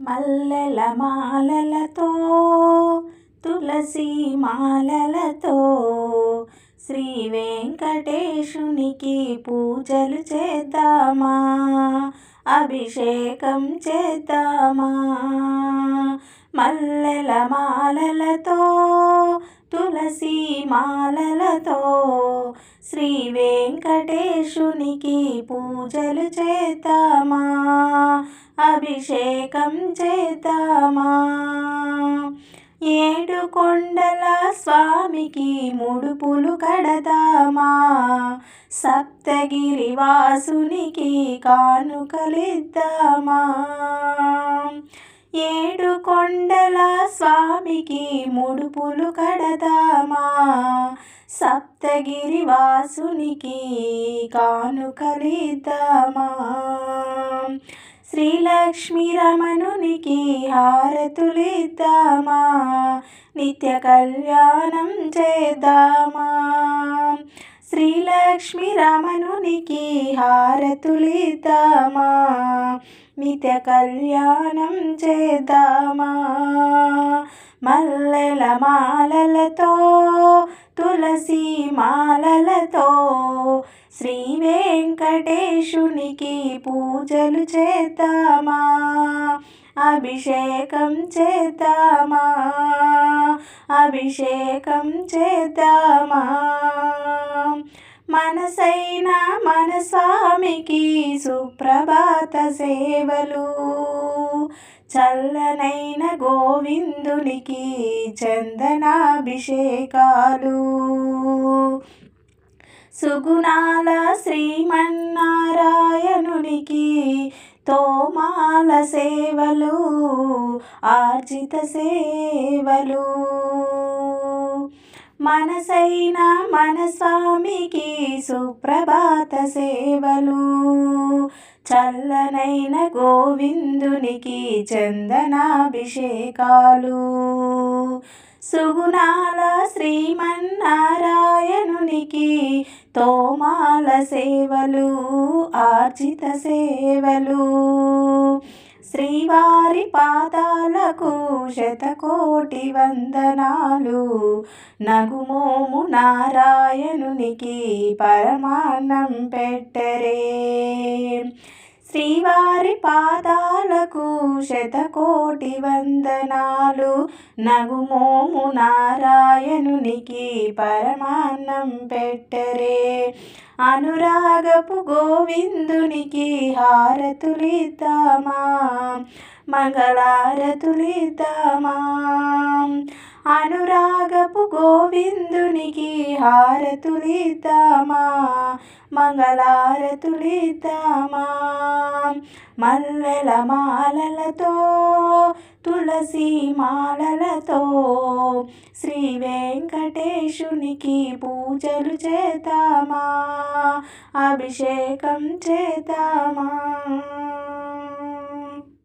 మల్లెల మాలలతో తులసి మాలలతో శ్రీ వెంకటేశునికి పూజలు చేద్దామా? అభిషేకం చేద్దామా? మల్లెల మాలలతో తులసి మాలలతో శ్రీ వెంకటేశునికి పూజలు చేద్దామా? అభిషేకం చేద్దామా? ఏడు కొండల స్వామికి ముడుపులు కడదామా? సప్తగిరి వాసునికి కానుకలిద్దామా? ఏడు కొండల స్వామికి ముడుపులు కడదామా? సప్తగిరి వాసునికి కానుకలిద్దామా? శ్రీలక్ష్మీ రమణునికి హారతులిద్దామా నిత్య కళ్యాణం చేద్దామా. శ్రీలక్ష్మీ రమణునికి హారతులిద్దామా నిత్య కళ్యాణం చేద్దామా. మల్లెల మాలలతో తులసి మాలలతో శ్రీ వెంకటేశునికి పూజలు చేద్దామా? అభిషేకం చేద్దామా? అభిషేకం చేద్దామా? మనసైన మన స్వామికి సుప్రభాత సేవలు. చల్లనైన గోవిందునికి చందనాభిషేకాలు. సుగుణాల శ్రీమన్నారాయణునికి తోమాల సేవలు ఆర్జిత సేవలు. మనసైన మన స్వామికి సుప్రభాత సేవలు. చల్లనైన గోవిందునికి చందనాభిషేకాలు. సుగుణాల శ్రీమన్నారాయణునికి తోమాల సేవలు ఆర్జిత సేవలు. శ్రీవారి పాదాలకు శతకోటి వందనాలు. నగుమోము నారాయణునికి పరమాన్నం పెట్టరే. శ్రీవారి పాదాలకు శతకోటి వందనాలు. నగుమోము నారాయణునికి పరమాన్నం పెట్టరే. అనురాగపు గోవిందునికి హారతులిద్దామా? మంగళారతులిద్దామా? అనురాగపు గోవిందునికి హారతులిద్దామా? మంగళారతులిద్దామా? మల్లెల మాలలతో తులసి మాలలతో శ్రీ వెంకటేశునికి పూజలు చేద్దామా? అభిషేకం చేద్దామా?